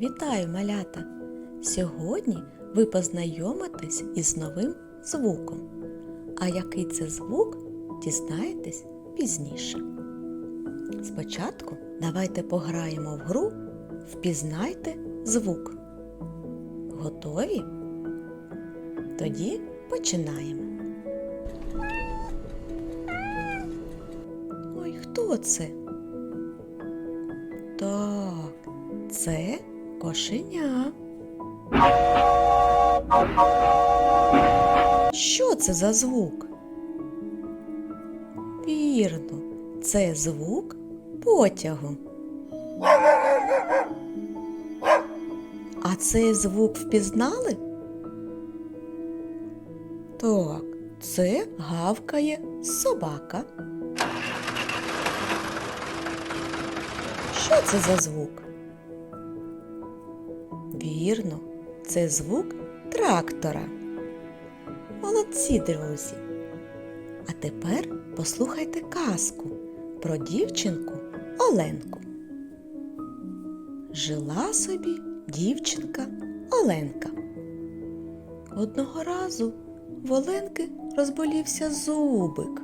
Вітаю, малята! Сьогодні ви познайомитесь із новим звуком. А який це звук, дізнаєтесь пізніше. Спочатку давайте пограємо в гру Впізнайте звук. Готові? Тоді починаємо. Ой, хто це? Так, це кошеня. Що це за звук? Вірно, це звук потягу. А цей звук впізнали? Так, це гавкає собака. Що це за звук? Вірно, це звук трактора. Молодці, друзі. А тепер послухайте казку про дівчинку Оленку. Жила собі дівчинка Оленка. Одного разу в Оленки розболівся зубик.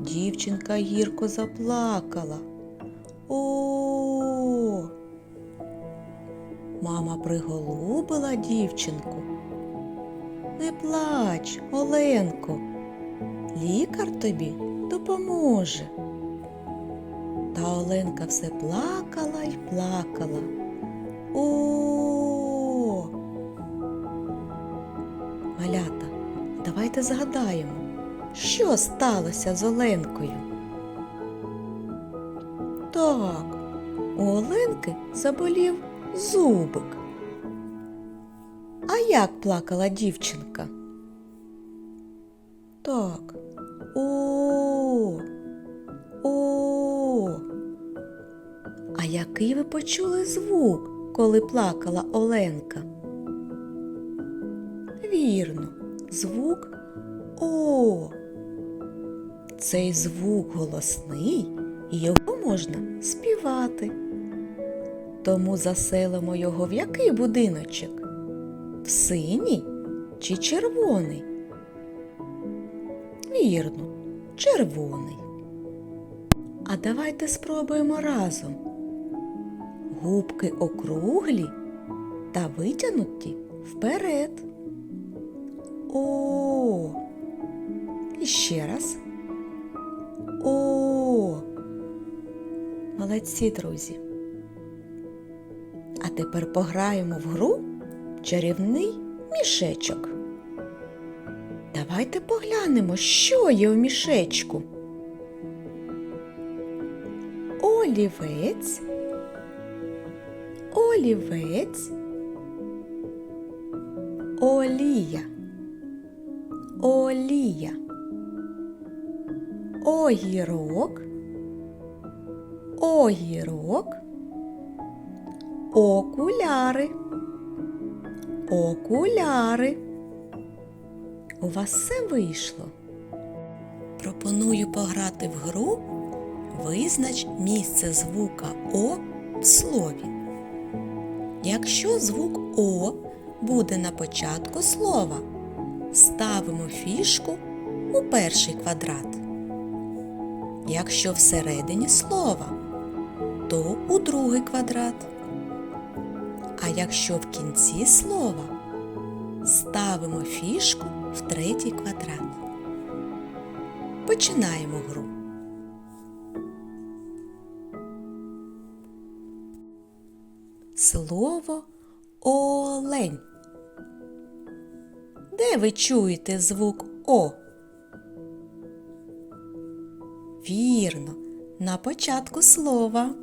Дівчинка гірко заплакала. О. Мама приголубила дівчинку. Не плач, Оленко, лікар тобі допоможе. Та Оленка все плакала й плакала. О. Малята, давайте згадаємо, що сталося з Оленкою. Так, у Оленки заболів зубик. А як плакала дівчинка? Так. О. О. А який ви почули звук, коли плакала Оленка? Вірно, звук О. Цей звук голосний і його можна співати. Тому заселимо його в який будиночок? В синій чи червоний? Вірно, червоний. А давайте спробуємо разом. Губки округлі та витягнуті вперед. О. І ще раз. О. Молодці, друзі. Тепер пограємо в гру чарівний мішечок. Давайте поглянемо, що є в мішечку. Олівець, олівець, олія, олія, огірок, огірок, окуляри, окуляри. У вас все вийшло. Пропоную пограти в гру Визнач місце звука О в слові. Якщо звук О буде на початку слова, ставимо фішку у перший квадрат. Якщо всередині слова, то у другий квадрат. А якщо в кінці слова, ставимо фішку в третій квадрат. Починаємо гру. Слово олень. Де ви чуєте звук О? Вірно, на початку слова.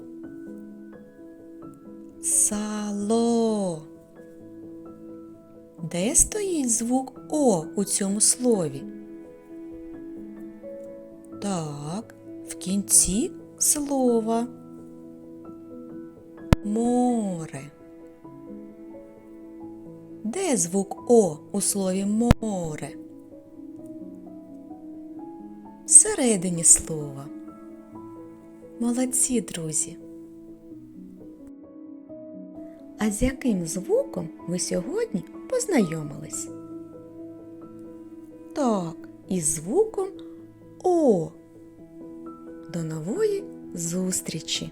Сало. Де стоїть звук О у цьому слові? Так, в кінці слова. Море. Де звук О у слові море? Всередині слова. Молодці, друзі. А з яким звуком ви сьогодні познайомились? Так, із звуком О. До нової зустрічі!